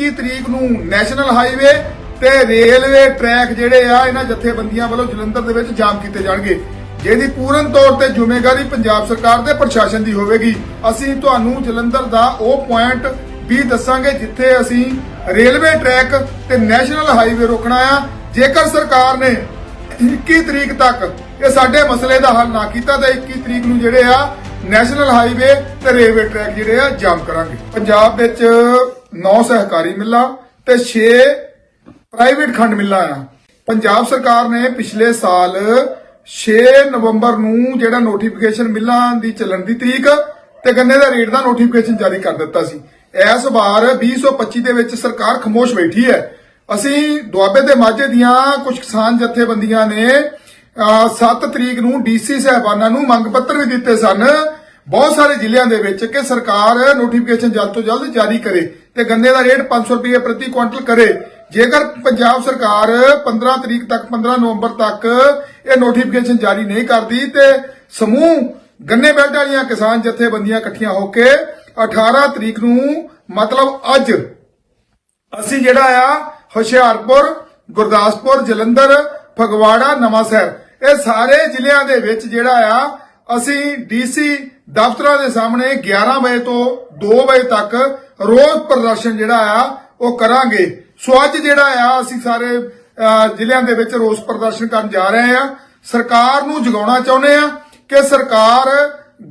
21 ਤਰੀਕ ਨੂੰ national highway ਤੇ ਰੇਲਵੇ ਟਰੈਕ ਜਿਹੜੇ ਆ, ਇਹਨਾਂ ਜਥੇਬੰਦੀਆਂ ਵੱਲੋਂ ਜਲੰਧਰ ਦੇ ਵਿੱਚ ਜਾਮ ਕੀਤੇ ਜਾਣਗੇ। ਜਿਹਦੀ ਪੂਰਨ ਤੌਰ ਤੇ ਜ਼ਿੰਮੇਵਾਰੀ ਪੰਜਾਬ ਸਰਕਾਰ ਤੇ ਪ੍ਰਸ਼ਾਸਨ ਦੀ ਹੋਵੇਗੀ। ਅਸੀਂ ਤੁਹਾਨੂੰ ਜਲੰਧਰ ਦਾ ਉਹ ਪੁਆਇੰਟ ਵੀ ਦੱਸਾਂਗੇ ਜਿੱਥੇ ਅਸੀਂ ਰੇਲਵੇ ਟਰੈਕ ਤੇ ਨੈਸ਼ਨਲ ਹਾਈਵੇ ਰੋਕਣਾ ਆ। ਜੇਕਰ ਸਰਕਾਰ ਨੇ 21 ਤਰੀਕ ਤੱਕ ਇਹ ਸਾਡੇ ਮਸਲੇ ਦਾ ਹੱਲ ਨਾ ਕੀਤਾ, ਤਾਂ 21 ਤਰੀਕ ਨੂੰ ਜਿਹੜੇ ਆ, ਨੈਸ਼ਨਲ ਹਾਈਵੇ ਤੇ ਰੇਲਵੇ ਟਰੈਕ ਜਿਹੜੇ ਆ, ਜਾਮ ਕਰਾਂਗੇ। ਪੰਜਾਬ ਵਿੱਚ 9 ਸਹਿਕਾਰੀ ਮਿੱਲਾਂ ਤੇ 6 ਪ੍ਰਾਈਵੇਟ ਖੰਡ ਮਿੱਲਾਂ ਆ। ਪੰਜਾਬ ਸਰਕਾਰ ਨੇ ਪਿਛਲੇ ਸਾਲ 6 ਨਵੰਬਰ ਨੂੰ ਜਿਹੜਾ ਨੋਟੀਫਿਕੇਸ਼ਨ ਮਿੱਲਾਂ ਦੀ ਚੱਲਣ ਦੀ ਤਰੀਕ ਤੇ ਗੰਨੇ ਦਾ ਰੇਟ ਦਾ ਨੋਟੀਫਿਕੇਸ਼ਨ ਜਾਰੀ ਕਰ ਦਿੱਤਾ ਸੀ। ਇਸ ਵਾਰ 2025 ਦੇ ਵਿੱਚ ਸਰਕਾਰ ਖਮੋਸ਼ ਬੈਠੀ ਹੈ। ਅਸੀਂ ਦੁਆਬੇ ਦੇ ਮਾਝੇ ਦੀਆਂ ਕੁਝ ਕਿਸਾਨ ਜਥੇਬੰਦੀਆਂ ਨੇ 7 ਤਰੀਕ ਨੂੰ ਡੀਸੀ ਸਹਿਬਾਨਾਂ ਨੂੰ ਮੰਗ ਪੱਤਰ ਵੀ ਦਿੱਤੇ ਸਨ। ਬਹੁਤ ਸਾਰੇ ਜ਼ਿਲ੍ਹਿਆਂ ਦੇ ਵਿੱਚ ਕਿ ਸਰਕਾਰ ਨੋਟੀਫਿਕੇਸ਼ਨ ਜਲਦ ਤੋਂ ਜਲਦ ਜਾਰੀ ਕਰੇ। ਤੇ ਗੰਨੇ ਦਾ ਰੇਟ 500 ਰੁਪਏ ਪ੍ਰਤੀ ਕੁਇੰਟਲ ਕਰੇ। ਜੇਕਰ ਪੰਜਾਬ ਸਰਕਾਰ 15 ਤਰੀਕ ਤੱਕ 15 ਨਵੰਬਰ ਤੱਕ ਇਹ ਨੋਟੀਫਿਕੇਸ਼ਨ ਜਾਰੀ ਨਹੀਂ ਕਰਦੀ, ਤੇ ਸਮੂਹ ਗੰਨੇ ਬੈਲਟ ਵਾਲੀਆਂ ਕਿਸਾਨ ਜਥੇਬੰਦੀਆਂ ਇਕੱਠੀਆਂ ਹੋ ਕੇ 18 ਤਰੀਕ ਨੂੰ ਮਤਲਬ ਅੱਜ ਅਸੀਂ ਜਿਹੜਾ ਆ, ਹੁਸ਼ਿਆਰਪੁਰ, ਗੁਰਦਾਸਪੁਰ, ਜਲੰਧਰ, ਫਗਵਾੜਾ ਨਵਾਂ ਸ਼ਹਿਰ ਇਹ ਸਾਰੇ ਜ਼ਿਲ੍ਹਿਆਂ ਦੇ ਵਿੱਚ ਜਿਹੜਾ ਆ, ਅਸੀਂ ਡੀਸੀ ਦਫ਼ਤਰਾਂ ਦੇ ਸਾਹਮਣੇ 11 ਵਜੇ ਤੋਂ 2 ਵਜੇ ਤੱਕ ਰੋਜ਼ ਪ੍ਰਦਰਸ਼ਨ ਜਿਹੜਾ ਆ ਉਹ ਕਰਾਂਗੇ। ਸੋ ਅੱਜ ਜਿਹੜਾ ਆ ਅਸੀਂ ਸਾਰੇ ਅਹ, ਜ਼ਿਲ੍ਹਿਆਂ ਦੇ ਵਿੱਚ ਰੋਸ ਪ੍ਰਦਰਸ਼ਨ ਕਰਨ ਜਾ ਰਹੇ ਆ। ਸਰਕਾਰ ਨੂੰ ਜਗਾਉਣਾ ਚਾਹੁੰਦੇ ਆ ਕਿ ਸਰਕਾਰ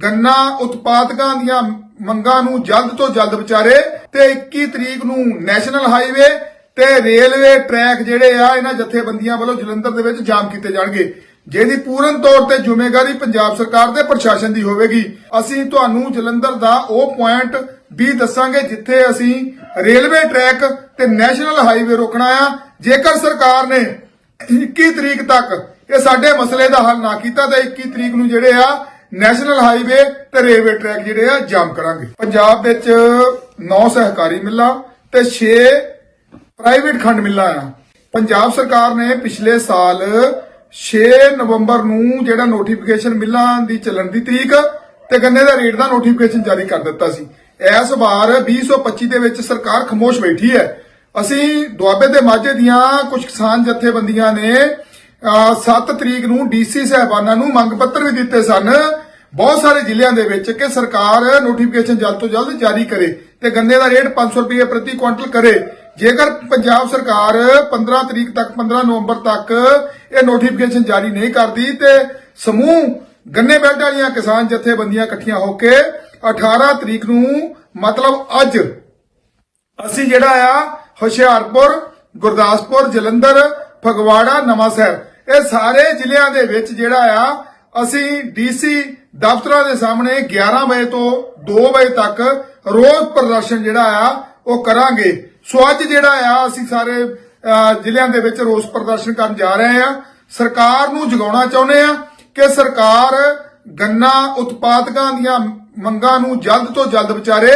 ਗੰਨਾ ਉਤਪਾਦਕਾਂ ਦੀਆਂ ਮੰਗਾਂ ਨੂੰ ਜਲਦ ਤੋਂ ਜਲਦ ਵਿਚਾਰੇ ਤੇ 21 ਤਰੀਕ ਨੂੰ ਨੈਸ਼ਨਲ ਹਾਈਵੇ ਤੇ ਰੇਲਵੇ ਟਰੈਕ ਜਿਹੜੇ ਆ ਇਹਨਾਂ ਜਥੇਬੰਦੀਆਂ ਵੱਲੋਂ ਜਲੰਧਰ ਦੇ ਵਿੱਚ ਜਾਮ ਕੀਤੇ ਜਾਣਗੇ। ਜਿਹਦੀ ਪੂਰਨ ਤੌਰ ਤੇ ਜ਼ਿੰਮੇਵਾਰੀ ਪੰਜਾਬ ਸਰਕਾਰ ਤੇ ਪ੍ਰਸ਼ਾਸਨ ਦੀ ਹੋਵੇਗੀ। ਅਸੀਂ ਤੁਹਾਨੂੰ ਜਲੰਧਰ ਦਾ ਉਹ ਪੁਆਇੰਟ ਵੀ ਦੱਸਾਂਗੇ ਜਿੱਥੇ ਅਸੀਂ ਰੇਲਵੇ ਟਰੈਕ ਤੇ ਨੈਸ਼ਨਲ ਹਾਈਵੇ ਰੋਕਣਾ ਆ। ਜੇਕਰ ਸਰਕਾਰ ਨੇ 21 ਤਰੀਕ ਤੱਕ ਇਹ ਸਾਡੇ ਮਸਲੇ ਦਾ ਹੱਲ ਨਾ ਕੀਤਾ, ਤਾਂ 21 ਤਰੀਕ ਨੂੰ ਜਿਹੜੇ ਆ ਨੈਸ਼ਨਲ ਹਾਈਵੇ ਤੇ ਰੇਲਵੇ ਟਰੈਕ ਜਿਹੜੇ ਆ ਜਾਮ ਕਰਾਂਗੇ। ਪੰਜਾਬ ਵਿੱਚ 9 ਸਹਿਕਾਰੀ ਮਿੱਲਾਂ ਤੇ 6 ਪ੍ਰਾਈਵੇਟ ਖੰਡ ਮਿੱਲਾਂ ਆ। ਪੰਜਾਬ ਸਰਕਾਰ ਨੇ ਪਿਛਲੇ ਸਾਲ 6 ਨਵੰਬਰ ਨੂੰ ਜਿਹੜਾ ਨੋਟੀਫਿਕੇਸ਼ਨ ਮਿਲਾਂ ਦੀ ਚੱਲਣ ਦੀ ਤਰੀਕ ਤੇ ਗੰਨੇ ਦਾ ਰੇਟ ਦਾ ਨੋਟੀਫਿਕੇਸ਼ਨ ਜਾਰੀ ਕਰ ਦਿੱਤਾ ਸੀ। ਇਸ ਵਾਰ 2025 ਦੇ ਵਿੱਚ ਸਰਕਾਰ ਖਮੋਸ਼ ਬੈਠੀ ਹੈ। ਅਸੀਂ ਦੁਆਬੇ ਦੇ ਮਾਝੇ ਦੀਆਂ ਕੁਝ ਕਿਸਾਨ ਜਥੇਬੰਦੀਆਂ ਨੇ 7 ਤਰੀਕ ਨੂੰ ਡੀਸੀ ਸਹਿਬਾਨਾਂ ਨੂੰ ਮੰਗ ਪੱਤਰ ਵੀ ਦਿੱਤੇ ਸਨ। ਬਹੁਤ ਸਾਰੇ ਜ਼ਿਲ੍ਹਿਆਂ ਦੇ ਵਿੱਚ ਕਿ ਸਰਕਾਰ ਨੋਟੀਫਿਕੇਸ਼ਨ ਜਲਦ ਤੋਂ ਜਲਦ ਜਾਰੀ ਕਰੇ ਤੇ ਗੰਨੇ ਦਾ ਰੇਟ 500 ਰੁਪਏ ਪ੍ਰਤੀ ਕੁਇੰਟਲ ਕਰੇ। ਜੇਕਰ ਪੰਜਾਬ ਸਰਕਾਰ 15 ਤਰੀਕ ਤੱਕ 15 ਨਵੰਬਰ ਤੱਕ ਇਹ ਨੋਟੀਫਿਕੇਸ਼ਨ ਜਾਰੀ ਨਹੀਂ ਕਰਦੀ ਤੇ ਸਮੂਹ ਗੰਨੇ ਬੈਲਟ ਵਾਲੀਆਂ ਕਿਸਾਨ ਜਥੇਬੰਦੀਆਂ ਇਕੱਠੀਆਂ ਹੋ ਕੇ 18 ਤਰੀਕ ਨੂੰ ਮਤਲਬ ਅੱਜ ਅਸੀਂ ਜਿਹੜਾ ਆ ਹੁਸ਼ਿਆਰਪੁਰ, ਗੁਰਦਾਸਪੁਰ, ਜਲੰਧਰ, ਫਗਵਾੜਾ ਨਵਾਂ ਸ਼ਹਿਰ ਇਹ ਸਾਰੇ ਜ਼ਿਲ੍ਹਿਆਂ ਦੇ ਵਿੱਚ ਜਿਹੜਾ ਆ ਅਸੀਂ ਡੀਸੀ ਦਫ਼ਤਰਾਂ ਦੇ ਸਾਹਮਣੇ 11 ਵਜੇ ਤੋਂ 2 ਵਜੇ ਤੱਕ ਰੋਜ਼ ਪ੍ਰਦਰਸ਼ਨ ਜਿਹੜਾ ਆ ਉਹ ਕਰਾਂਗੇ। ਸੋ ਅੱਜ ਜਿਹੜਾ ਆ ਅਸੀਂ ਸਾਰੇ ਜ਼ਿਲ੍ਹਿਆਂ ਦੇ ਵਿੱਚ ਰੋਸ ਪ੍ਰਦਰਸ਼ਨ ਕਰਨ ਜਾ ਰਹੇ ਆ ਸਰਕਾਰ ਨੂੰ ਜਗਾਉਣਾ ਚਾਹੁੰਦੇ ਆ ਕਿ ਸਰਕਾਰ ਗੰਨਾ ਉਤਪਾਦਕਾਂ ਦੀਆਂ ਮੰਗਾਂ ਨੂੰ ਜਲਦ ਤੋਂ ਜਲਦ ਵਿਚਾਰੇ।